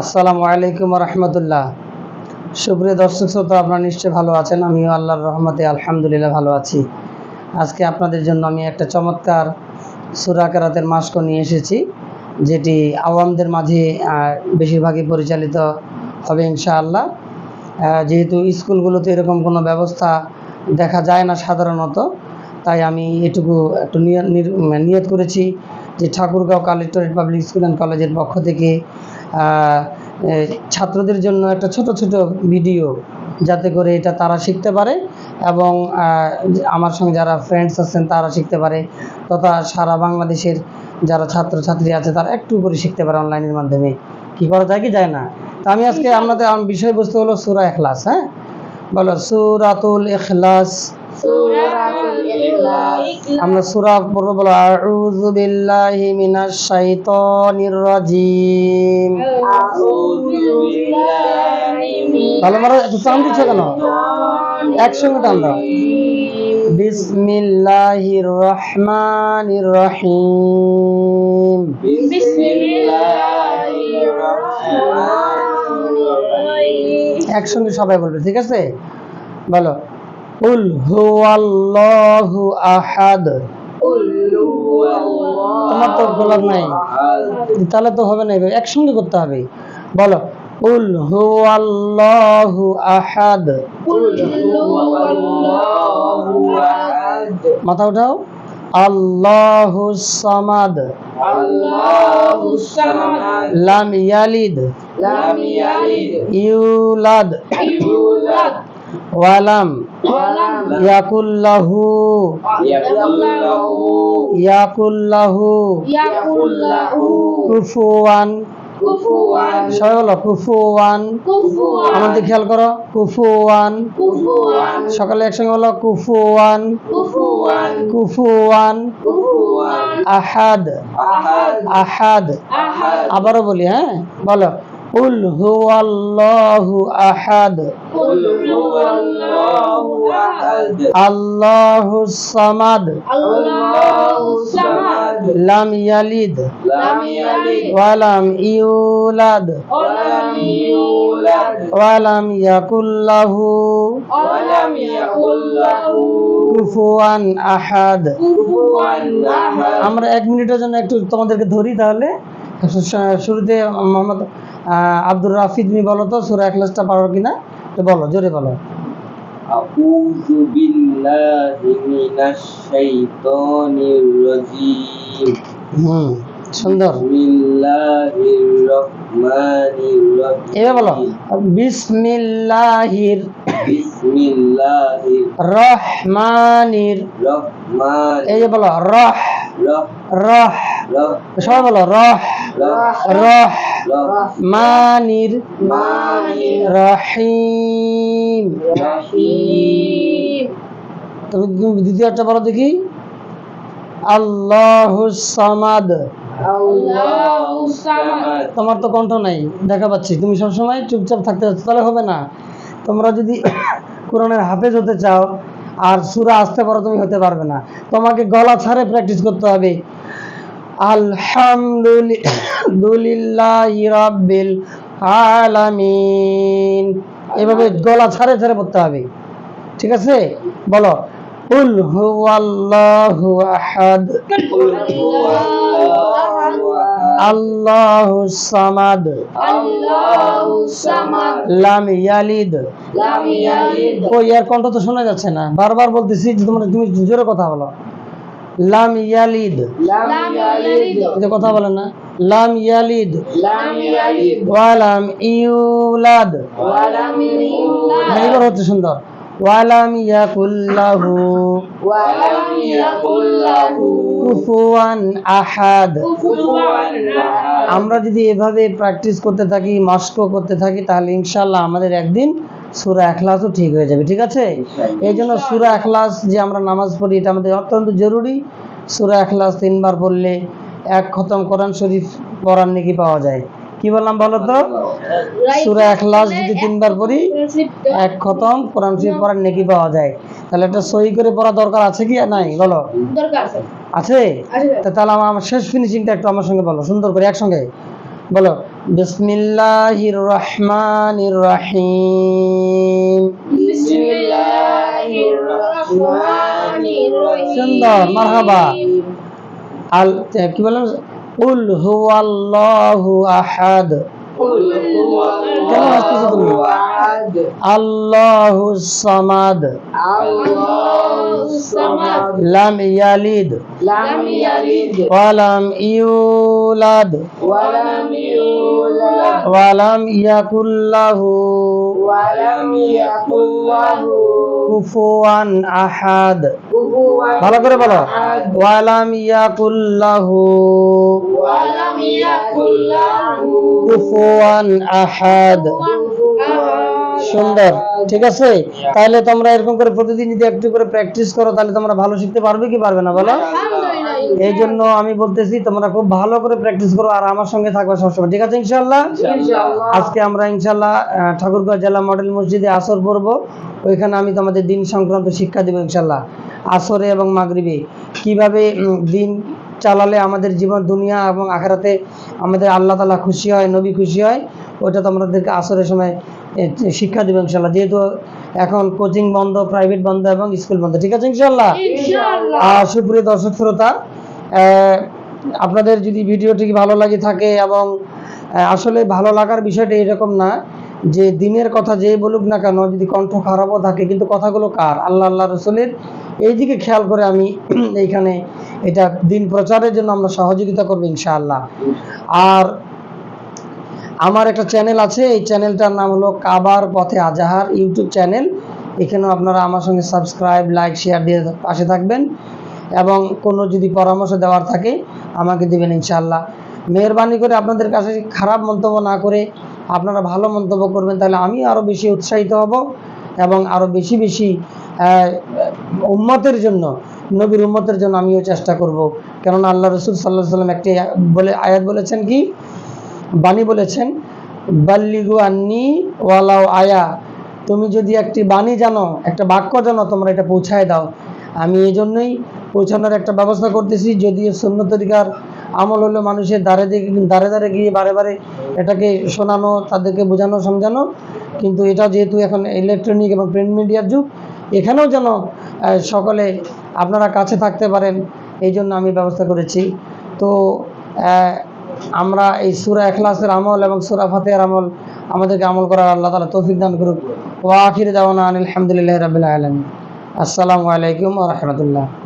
আসসালামু আলাইকুম রহমতুল্লাহ। সুপ্রিয় দর্শক শ্রোতা, আপনারা নিশ্চয়ই ভালো আছেন। আমিও আল্লাহর রহমতে আলহামদুলিল্লাহ ভালো আছি। আজকে আপনাদের জন্য আমি একটা চমৎকার সুরা কেরাতের মাস্ক নিয়ে এসেছি, যেটি আওয়ামদের মাঝে বেশিরভাগই পরিচালিত হবে ইনশাআল্লাহ। যেহেতু স্কুলগুলোতে এরকম কোনো ব্যবস্থা দেখা যায় না সাধারণত, তাই আমি এটুকু একটু নির- নিয়ত করেছি। যে Thakurgaon collectorate public school and কলেজের পক্ষ থেকে ছাত্রদের জন্য একটা ছোট ছোট ভিডিও যাতে করে এটা তারা শিখতে পারে এবং আমার সঙ্গে যারা ফ্রেন্ডস আছেন তারা শিখতে পারে তথা সারা বাংলাদেশের যারা ছাত্রছাত্রী আছে তারা একটু করে শিখতে পারে অনলাইনের মাধ্যমে। কি করা যায় কি যায় না? তো আমি আজকে আপনাদের বিষয়বস্তু হলো সুরা এখলাস হ্যাঁ? বলো সুরাতুল এখলাস আমরা সুরা পড়ব বলো আউযু বিল্লাহি মিনাশ শাইতানির রাজিম। ভালো ভালো একটু টান দিচ্ছ কেন? একসঙ্গে টান দাও। বিসমিল্লাহির রহমানির রহিম। বিসমিল্লাহির রহমানির রহিম। একসঙ্গে সবাই বলবে ঠিক আছে? বলো উল হুয়াল্লাহু আহাদ কুল তোমার তো গোলাপ নাই। তাহলে তো হবে না একসঙ্গে করতে হবে। বলো উল কুল হুয়াল্লাহু আহাদ মাথা উঠাও। আল্লাহু সামাদ লাম ইয়ালিদ লাম ইয়ালিদ ইউলাদ ইউলাদ ওয়ালাম ইয়াকুল্লাহু ইয়াকুল্লাহু কুফুয়ান সবাই বলো কুফুয়ান। কুফুয়ান আমাদের খেয়াল করো কুফুয়ান। কুফুয়ান সকালে একসঙ্গে বলো কুফুয়ান। কুফুয়ান আহাদ। আহাদ আবারও বলি হ্যাঁ বলো। উল হুয়াল্লাহু আহাদ কুল হুয়াল্লাহু আহাদ আল্লাহু সামাদ আল্লাহুস সামাদ লাম ইয়ালিদ লাম ইয়ালিদ ওয়ালাম ইউলাদ ওয়ালাম ইউলাদ ওয়ালাম ইয়াকুল্লাহু ওয়ালাম ইয়াকুল্লাহু কুফুয়ান আহাদ কুফুয়ান আহাদ আমরা এক মিনিটের জন্য একটু তোমাদেরকে ধরি তাহলে। শুরুতে মোহাম্মদ আব্দুর রাফি তুমি বলো তো সুরা এখলাসটা পারো কিনা তো বলো জোরে বলো أعوذ بالله من الشيطان الرجيم হুম সুন্দর بسم الله الرحمن الرحيم এবার বলো বিসমিল্লাহির بسم الله রহমানির الرحمن এই যে বলো রহ الرح রহ رح সবাই বলো রহ رح রহ رح মানির মানির রহিম রহিম তুমি তুমি দ্বিতীয়টা বলো দেখি আল্লাহ সামাদ আল্লাহুস সামাদ তোমার তো কণ্ঠ নাই দেখা পাচ্ছি তুমি সবসময় চুপচাপ থাকতে যাচ্ছ তাহলে হবে না তোমরা যদি কোরআনের হাফেজ হতে চাও, আর সুরা আসতে পারো তুমি হতে পারবে না। তোমাকে গলা ছাড়ে প্র্যাকটিস করতে হবে। আলহামদুলিল্লাহ রাব্বিল আলামিন। এভাবে গলা ছাড়ে ছাড়ে পড়তে হবে। ঠিক আছে? বলো। উল হুয়াল্লাহু আহাদ। আল্লাহু সামাদ। আল্লাহুস সামাদ। লাম ইয়ালিদ। লাম ইয়ালিদ। ও ইয়ার কণ্ঠ তো শোনা যাচ্ছে না। বারবার বলতেছি যে তোমরা তুমি জোরে কথা বলো। লাম ইয়ালিদ। লাম ইয়ালিদ। কথা বলে না। লাম ইয়ালিদ। লাম ইয়ালিদ। ওয়ালাম ইউলাদ। ওয়ালাম ইউলাদ। হচ্ছে সুন্দর। ওয়ালাম ইয়াকুল্লাহু ওয়ালাম ইয়াকুল্লাহু কুফুয়ান আহাদ। কুফুয়ান আহাদ। আমরা যদি এভাবে প্র্যাকটিস করতে থাকি মাস্কও করতে থাকি তাহলে ইনশাল্লাহ আমাদের একদিন সুরা এখলাসও ঠিক হয়ে যাবে ঠিক আছে? এই জন্য সুরা এখলাস যে আমরা নামাজ পড়ি এটা আমাদের অত্যন্ত জরুরি। সুরা এখলাস তিনবার পড়লে এক খতম কোরআন শরীফ পড়ার নাকি পাওয়া যায়। কি বললাম বলো তো? সুরা এখলাস যদি তিনবার পড়ি এক খতম কোরআন শরীফ পড়ার নেকি পাওয়া যায়। তাহলে একটা সই করে পড়া দরকার আছে কি নাই? বলো। আছে। তাহলে আমার শেষ ফিনিশিংটা একটু আমার সঙ্গে বলো সুন্দর করে একসঙ্গে। বলো বিসমিল্লাহির রহমানির রহিম। সুন্দর মারহাবা। আল কি বললাম? উল হুয়াল্লাহু আহাদ কুল কেমন আসতেছো তুমি? হুয়াল্লাহু আহাদ আল্লাহু সামাদ। লাম ইয়ালিদ। লাম ইয়ালিদ। ওয়ালাম ইউলাদ। ওয়া ইউলাদ। ওয়ালাম ইয়াকুল্লাহু। কুফুয়ান আহাদ। ভালো করে বলো। ওয়ালাম ইয়াকুল্লাহু। কুফুয়ান আহাদ। সুন্দর ঠিক আছে? তাহলে তোমরা এরকম করে প্রতিদিন যদি একটু করে প্র্যাকটিস করো তাহলে তোমরা ভালো শিখতে পারবে কি পারবে না বলো? এই জন্য আমি বলতেছি তোমরা খুব ভালো করে প্র্যাকটিস করো আর আমার সঙ্গে থাকবে সবসময় ঠিক আছে ইনশাল্লাহ আজকে আমরা ইনশাল্লাহ ঠাকুরগাঁও জেলা মডেল মসজিদে আসর পড়ব। ওইখানে আমি তোমাদের দিন সংক্রান্ত শিক্ষা দেবো ইনশাল্লাহ আসরে এবং মাগরিবে। কীভাবে দিন চালালে আমাদের জীবন দুনিয়া এবং আখেরাতে আমাদের আল্লাহ তালা খুশি হয় নবী খুশি হয় ওইটা তোমাদেরকে আসরের সময় শিক্ষা দেবো ইনশাল্লাহ যেহেতু এখন কোচিং বন্ধ প্রাইভেট বন্ধ এবং স্কুল বন্ধ। ঠিক আছে ইনশাল্লাহ আর সুপ্রিয় দর্শক শ্রোতা আপনাদের যদি ভিডিওটি ভালো লাগে থাকে এবং আসলে ভালো লাগার বিষয়টা এরকম না যে দিনের কথা যেই বলুক না কেন যদি কণ্ঠ খারাপও থাকে কিন্তু কথাগুলো কার? আল্লাহ আল্লাহ রসুলের। এই দিকে খেয়াল করে আমি এইখানে এটা দিন প্রচারের জন্য আমরা সহযোগিতা করব ইনশাআল্লাহ। আর আমার একটা চ্যানেল আছে, এই চ্যানেলটার নাম হলো কাবার পথে আজাহার ইউটিউব চ্যানেল এখানেও আপনারা আমার সঙ্গে সাবস্ক্রাইব লাইক শেয়ার দিয়ে পাশে থাকবেন। এবং কোনো যদি পরামর্শ দেওয়ার থাকে, আমাকে দেবেন ইনশাল্লাহ মেহরবানি করে আপনাদের কাছে খারাপ মন্তব্য না করে আপনারা ভালো মন্তব্য করবেন, তাহলে আমি আরও বেশি উৎসাহিত হব এবং আরও বেশি বেশি উম্মতের জন্য, নবীর উম্মতের জন্য আমিও চেষ্টা করব। কেননা আল্লাহ রসুল সাল্লাহ সাল্লাম একটি বলে আয়াত বলেছেন কি? বাণী বলেছেন, বাল্লিগু আন্নি ওয়ালাও আয়া। তুমি যদি একটি বাণী জানো, একটা বাক্য জানো, তোমরা এটা পৌঁছায় দাও। আমি এই জন্যই পৌঁছানোর একটা ব্যবস্থা করতেছি, যদিও শূন্য তরিকার আমল হলো মানুষের দাঁড়ে দাঁড়ে দাঁড়ে গিয়ে বারে বারে এটাকে শোনানো, তাদেরকে বোঝানো, সমঝানো। কিন্তু এটা যেহেতু এখন ইলেকট্রনিক এবং প্রিন্ট মিডিয়ার যুগ, এখানেও যেন সকলে আপনারা কাছে থাকতে পারেন এই জন্য আমি ব্যবস্থা করেছি। তো আমরা এই সুরা এখলাসের আমল এবং সুরা ফাতেহার আমল আমাদেরকে আমল করার আল্লাহ তালা তৌফিক দান করুক। ওয়াখির দাওয়ানা আলহামদুলিল্লাহ রাবিল আলম আসসালামু আলাইকুম রহমতুল্লাহ।